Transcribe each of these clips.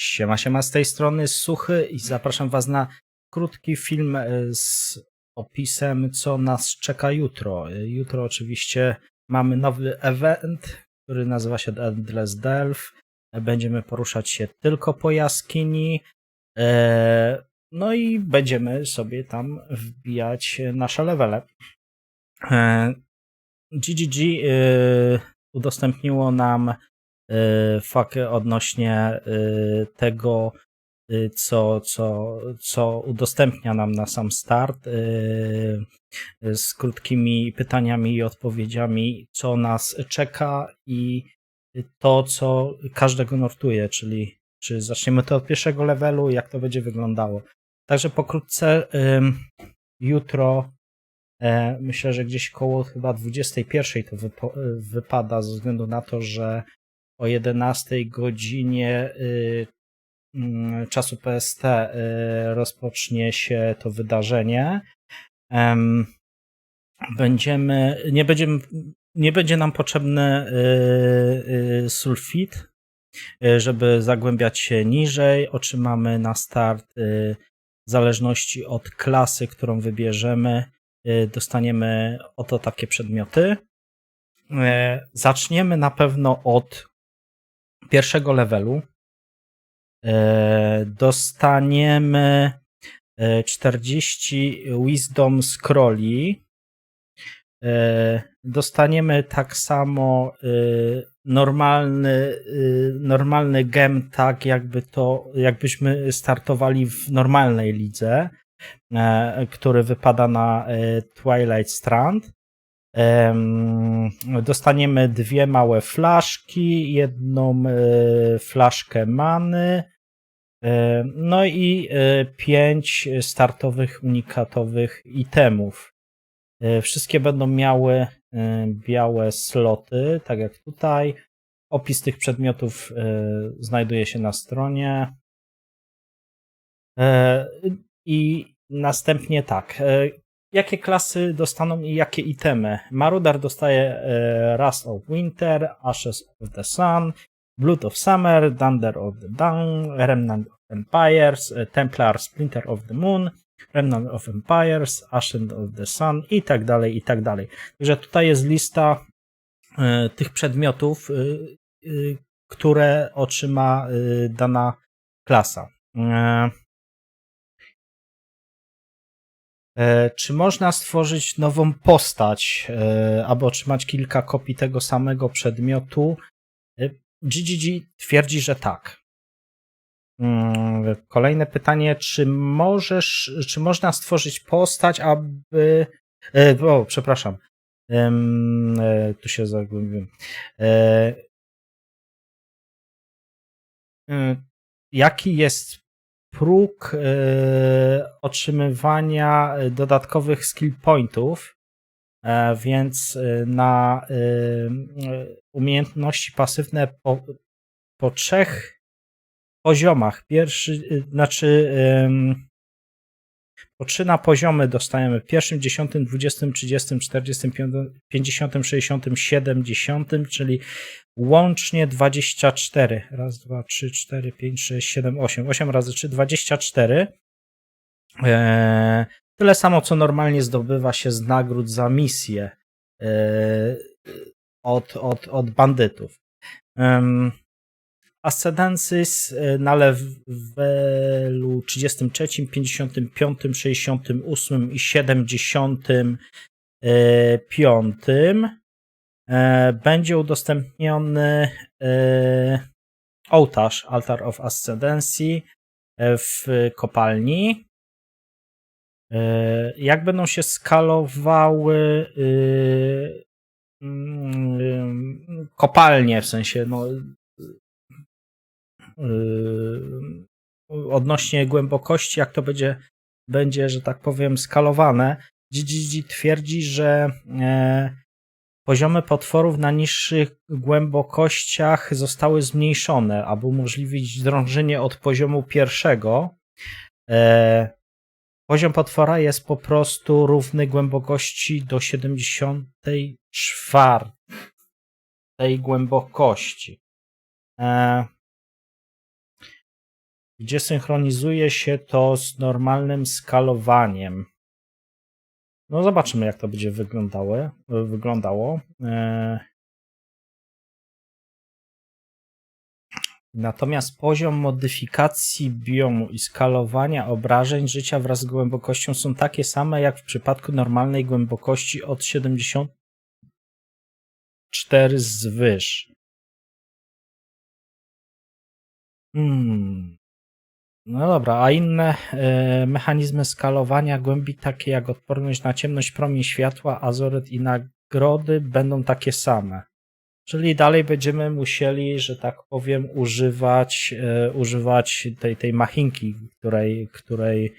Siema, siema z tej strony Suchy i zapraszam Was na krótki film e, z opisem, co nas czeka jutro. E, Jutro oczywiście mamy nowy event, który nazywa się Endless Delve. E, Będziemy poruszać się tylko po jaskini. e, No i będziemy sobie tam wbijać nasze levele. GGG udostępniło nam y, fakt odnośnie y, tego, y, co, co, co udostępnia nam na sam start, z krótkimi pytaniami i odpowiedziami, co nas czeka i to, co każdego nurtuje, czyli czy zaczniemy to od pierwszego levelu, jak to będzie wyglądało. Także pokrótce jutro E, Myślę, że gdzieś koło chyba 21 to wypada, ze względu na to, że o 11 godzinie y, mm, czasu PST y, rozpocznie się to wydarzenie. Em, Będziemy, nie, będziemy, nie będzie nam potrzebny y, sulfit, żeby zagłębiać się niżej. Otrzymamy na start w zależności od klasy, którą wybierzemy, dostaniemy oto takie przedmioty. Zaczniemy na pewno od pierwszego levelu. E, Dostaniemy e, 40 Wisdom Scrolli. E, Dostaniemy tak samo e, normalny, e, normalny gem, tak jakby to, jakbyśmy startowali w normalnej lidze e, który wypada na e, Twilight Strand. Em, Dostaniemy dwie małe flaszki, jedną e, flaszkę many, e, no i e, pięć startowych unikatowych itemów. Wszystkie będą miały białe sloty, tak jak tutaj. Opis tych przedmiotów znajduje się na stronie. I następnie tak. Jakie klasy dostaną i jakie itemy? Marudar dostaje e, Rust of Winter, Ashes of the Sun, Blood of Summer, Thunder of the Dawn, Remnant of Empires, e, Templar Splinter of the Moon, Remnant of Empires, Ascent of the Sun i tak dalej, i tak dalej. Także tutaj jest lista e, tych przedmiotów, które otrzyma dana klasa. Czy można stworzyć nową postać, e, aby otrzymać kilka kopii tego samego przedmiotu? E, GGG twierdzi, że tak. Mm, Kolejne pytanie, czy możesz, czy można stworzyć postać, aby. e, O, przepraszam. E, Tu się zagłębiłem. E, e, Jaki jest próg e, otrzymywania e, dodatkowych skill pointów, e, więc na umiejętności pasywne po, po trzech poziomach. Pierwszy, znaczy po trzy na poziomy dostajemy pierwszym, dziesiątym, dwudziestym, trzydziestym, czterdziestym, pięćdziesiątym, sześćdziesiątym, siedemdziesiątym, czyli łącznie 24. Raz, dwa, trzy, cztery, pięć, sześć, siedem, osiem. Osiem razy trzy, 24. Eee, tyle samo, co normalnie zdobywa się z nagród za misję eee, od, od, od bandytów. Em, Ascendances e, na levelu 33, 55, 68 i 75 e, będzie udostępniony e, ołtarz Altar of Ascendancy e, w kopalni. E, Jak będą się skalowały e, mm, kopalnie, w sensie no, odnośnie głębokości, jak to będzie, będzie, że tak powiem, skalowane. GGG twierdzi, że e, poziomy potworów na niższych głębokościach zostały zmniejszone, aby umożliwić drążenie od poziomu pierwszego. E, poziom potwora jest po prostu równy głębokości do 74 tej głębokości. Gdzie synchronizuje się to z normalnym skalowaniem. No zobaczymy, jak to będzie wyglądało. wyglądało. E, Natomiast poziom modyfikacji biomu i skalowania obrażeń życia wraz z głębokością są takie same jak w przypadku normalnej głębokości od 74 zwyż. Hmm. No dobra, a inne e, mechanizmy skalowania głębi, takie jak odporność na ciemność, promień światła, azoryt i nagrody, będą takie same. Czyli dalej będziemy musieli, że tak powiem, używać, e, używać tej, tej machinki, której, której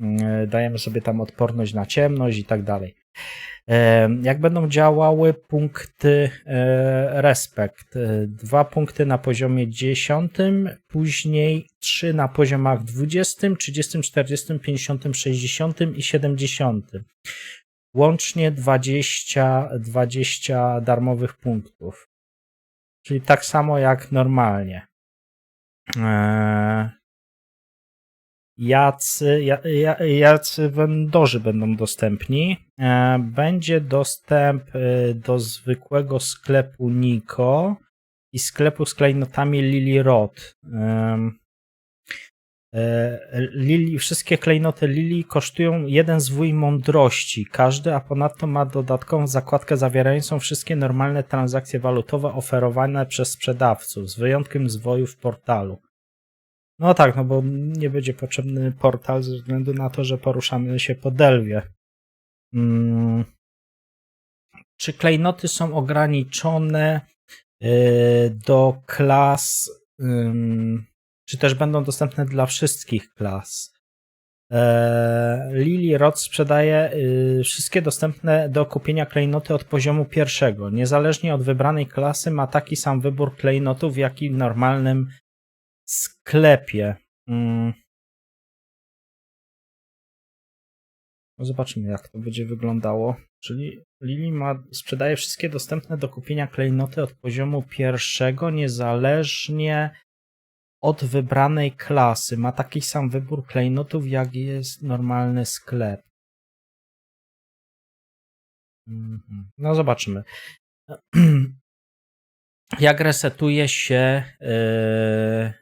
mm, dajemy sobie tam odporność na ciemność i tak dalej. Jak będą działały punkty e, respekt? E, dwa punkty na poziomie 10, później trzy na poziomach 20, 30, 40, 50, 60 i 70. Łącznie 20, 20 darmowych punktów. Czyli tak samo jak normalnie. Eee, jacy, jacy vendorzy będą dostępni. Eee, będzie dostęp e, do zwykłego sklepu Niko i sklepu z klejnotami Lily Rod. E, Lili, wszystkie klejnoty Lili kosztują jeden zwój mądrości każdy, a ponadto ma dodatkową zakładkę zawierającą wszystkie normalne transakcje walutowe oferowane przez sprzedawców, z wyjątkiem zwoju w portalu. No tak, no bo nie będzie potrzebny portal ze względu na to, że poruszamy się po Delwie. Hmm. Czy klejnoty są ograniczone yy, do klas czy też będą dostępne dla wszystkich klas. E, Lily Rod sprzedaje y, wszystkie dostępne do kupienia klejnoty od poziomu pierwszego. Niezależnie od wybranej klasy ma taki sam wybór klejnotów, jak i w normalnym sklepie. Mm. No zobaczymy, jak to będzie wyglądało. Czyli Lili ma, sprzedaje wszystkie dostępne do kupienia klejnoty od poziomu pierwszego, niezależnie od wybranej klasy ma taki sam wybór klejnotów, jak jest normalny sklep. Mhm. No zobaczymy. Jak resetuje się yy,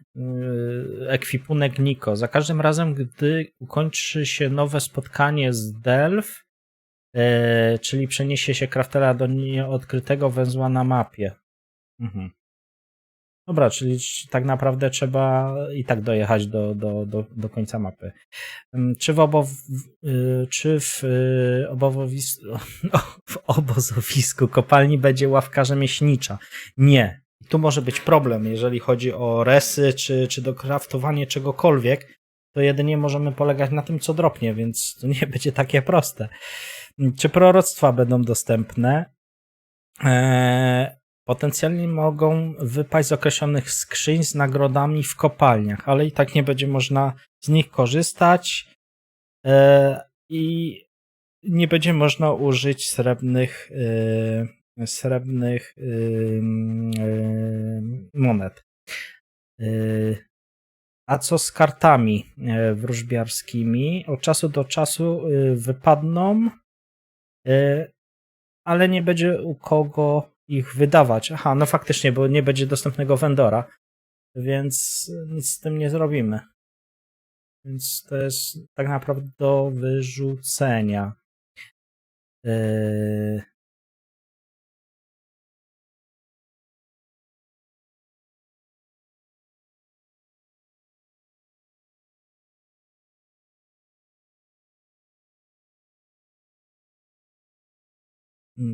ekwipunek Niko? Za każdym razem, gdy ukończy się nowe spotkanie z Delf, yy, czyli przeniesie się kraftera do nieodkrytego węzła na mapie. Mhm. Dobra, czyli tak naprawdę trzeba i tak dojechać do, do, do, do końca mapy. Czy w, obow, y, czy w, y, obozowisku, w obozowisku kopalni będzie ławka rzemieślnicza? Nie. Tu może być problem, jeżeli chodzi o resy, czy, czy kraftowanie czegokolwiek, to jedynie możemy polegać na tym, co dropnie, więc to nie będzie takie proste. Czy proroctwa będą dostępne? Eee, Potencjalnie mogą wypaść z określonych skrzyń z nagrodami w kopalniach, ale i tak nie będzie można z nich korzystać e, i nie będzie można użyć srebrnych, e, srebrnych e, monet. A co z kartami wróżbiarskimi? Od czasu do czasu wypadną, ale nie będzie u kogo ich wydawać. Aha, no faktycznie, bo nie będzie dostępnego vendora, więc nic z tym nie zrobimy. Więc to jest tak naprawdę do wyrzucenia. Yy...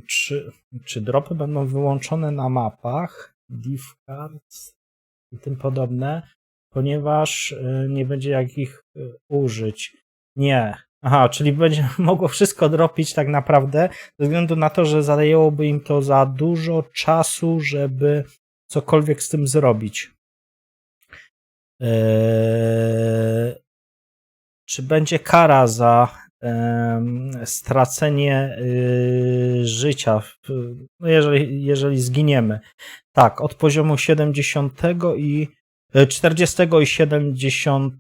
czy, czy dropy będą wyłączone na mapach, div cards i tym podobne, ponieważ y, nie będzie jak ich y, użyć. Nie. Aha, czyli będzie mogło wszystko dropić tak naprawdę, ze względu na to, że zajęłoby im to za dużo czasu, żeby cokolwiek z tym zrobić. Eee, czy będzie kara za stracenie y, życia, no jeżeli, jeżeli zginiemy. Tak, od poziomu 70 i E, 40 i 70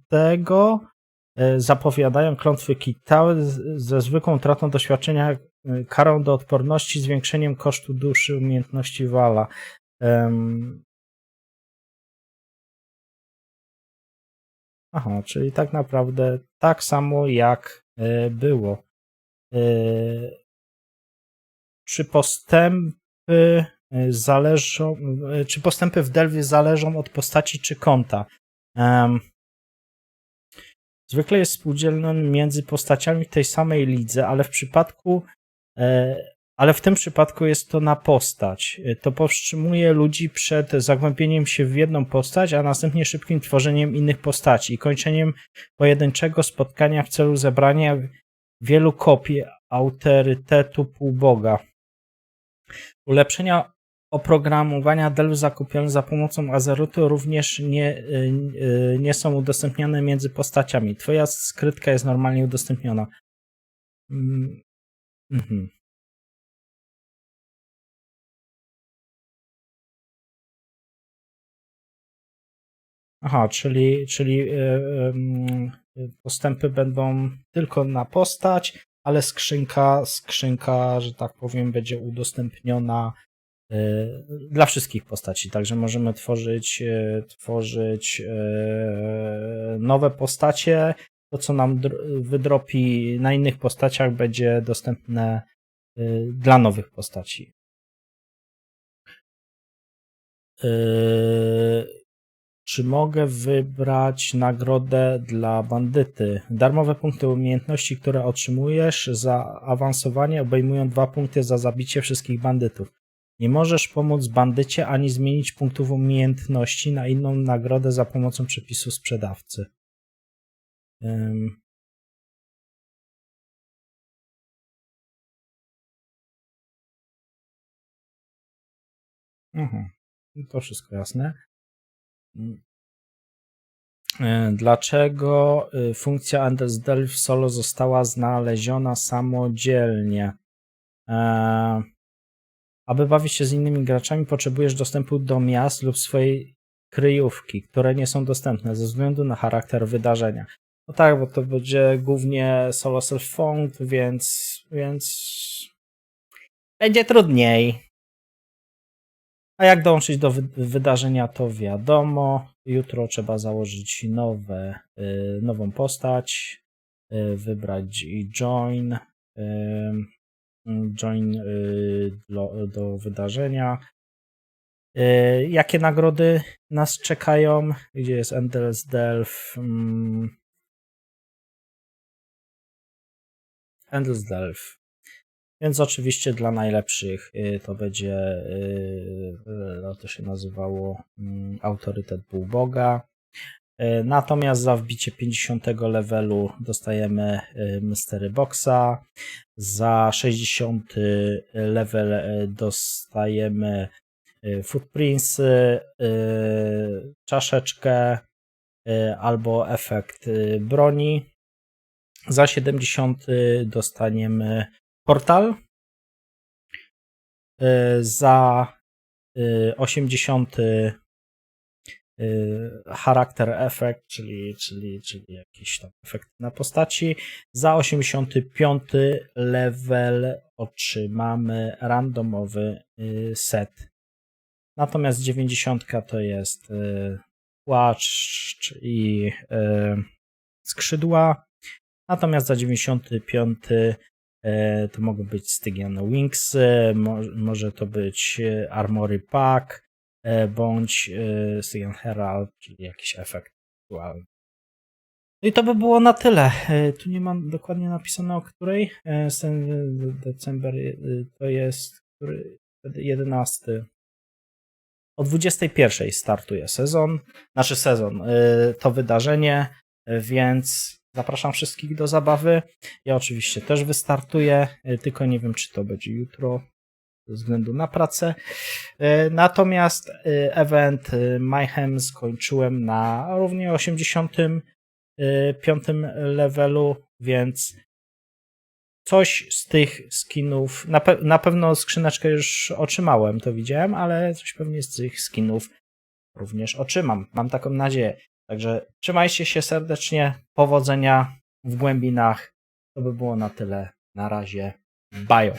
e, zapowiadają klątwy Kitały ze zwykłą tratą doświadczenia, e, karą do odporności, zwiększeniem kosztu duszy, umiejętności Wala. Aha, czyli tak naprawdę tak samo jak e, było. E, Czy postępy e, zależą, e, czy postępy w Delwie zależą od postaci czy konta? Zwykle jest współdzielny między postaciami w tej samej lidze, ale w przypadku, e, ale w tym przypadku jest to na postać. E, To powstrzymuje ludzi przed zagłębieniem się w jedną postać, a następnie szybkim tworzeniem innych postaci i kończeniem pojedynczego spotkania w celu zebrania wielu kopii autorytetu półboga. Ulepszenia oprogramowania Delve zakupione za pomocą Azerotu również nie, y, y, nie są udostępniane między postaciami. Twoja skrytka jest normalnie udostępniona. Mm, mhm. Aha, czyli, czyli y, y, postępy będą tylko na postać, ale skrzynka, skrzynka, że tak powiem, będzie udostępniona y, dla wszystkich postaci. Także możemy tworzyć, tworzyć nowe postacie. To, co nam dr- wydropi na innych postaciach, będzie dostępne dla nowych postaci. Czy mogę wybrać nagrodę dla bandyty? Darmowe punkty umiejętności, które otrzymujesz za awansowanie, obejmują dwa punkty za zabicie wszystkich bandytów. Nie możesz pomóc bandycie ani zmienić punktów umiejętności na inną nagrodę za pomocą przepisu sprzedawcy. Ym. Mhm. To wszystko jasne. E, Dlaczego y, funkcja Endless Delve Solo została znaleziona samodzielnie? E, Aby bawić się z innymi graczami, potrzebujesz dostępu do miast lub swojej kryjówki, które nie są dostępne ze względu na charakter wydarzenia. No tak, bo to będzie głównie solo self-found, więc, więc będzie trudniej. A jak dołączyć do wy- wydarzenia, to wiadomo. Jutro trzeba założyć nowe, y, nową postać, y, wybrać join, y, join do, do wydarzenia. Jakie nagrody nas czekają? Gdzie jest Endless Delve? Mm. Endless Delve. Więc oczywiście dla najlepszych y, to będzie, y, y, no to się nazywało mm, Autorytet Półboga. Natomiast za wbicie 50 levelu dostajemy Mystery Boxa. Za 60 level dostajemy Footprints, czaszeczkę albo efekt broni. Za 70 dostaniemy portal. Y, Za y, 80 y, charakter efekt, czyli, czyli, czyli jakiś tam efekt na postaci. Za 85 level otrzymamy randomowy set. Natomiast 90 to jest płaszcz i skrzydła. Natomiast za 95 e, to mogą być Stygian Wings, e, mo, może to być e, Armory Pack, e, bądź e, Stygian Herald, czyli jakiś efekt aktualny. No i to by było na tyle. E, Tu nie mam dokładnie napisane o której. E, december e, to jest który? 11. O 21 startuje sezon, nasz sezon, e, to wydarzenie, e, więc zapraszam wszystkich do zabawy. Ja oczywiście też wystartuję, e, tylko nie wiem, czy to będzie jutro ze względu na pracę. E, Natomiast e, event Mayhem skończyłem na równie 85 levelu, więc coś z tych skinów, na, pe- na pewno skrzyneczkę już otrzymałem, to widziałem, ale coś pewnie z tych skinów również otrzymam. Mam taką nadzieję. Także trzymajcie się serdecznie. Powodzenia w głębinach. To by było na tyle. Na razie. Bajo.